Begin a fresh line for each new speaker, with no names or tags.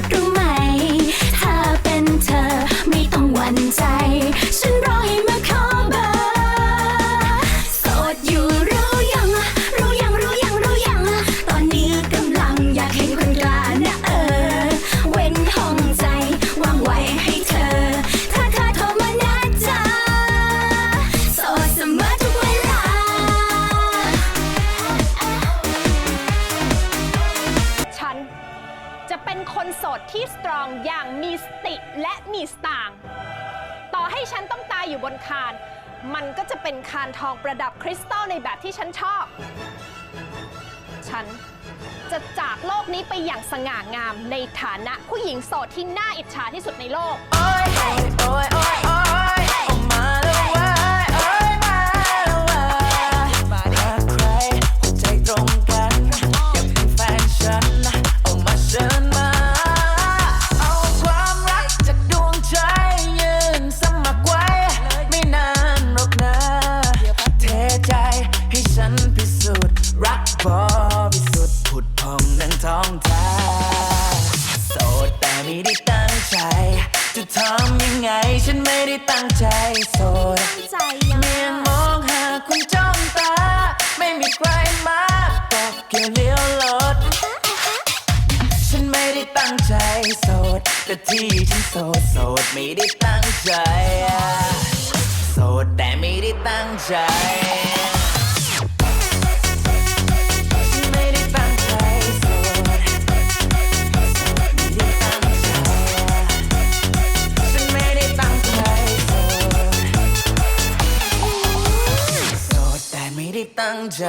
போற்றும்
จะเป็นคนโสดที่สตรองอย่างมีสติและมีสตางค์ต่อให้ฉันต้องตายอยู่บนคาน มันก็จะเป็นคานทองประดับคริสตัลในแบบที่ฉันชอบ ฉันจะจากโลกนี้ไปอย่างสง่างามในฐานะผู้หญิงโสดที่น่าอิจฉาที่สุดในโลก
โอ้ยโอ้ยโอ้ จะทำยังไงฉันไม่ได้ตั้งใจโสด
ใจยังเมียม
องหาคุณจ้องตา ไม่มีใครมาบอกเกี่ยวเลี้ยวรถฉันไม่ได้ตั้งใจโสดแต่ที่ฉันโสดโสดไม่ได้ตั้งใจอะโสดแต่ไม่ได้ตั้งใจ ที่ตั้งใจ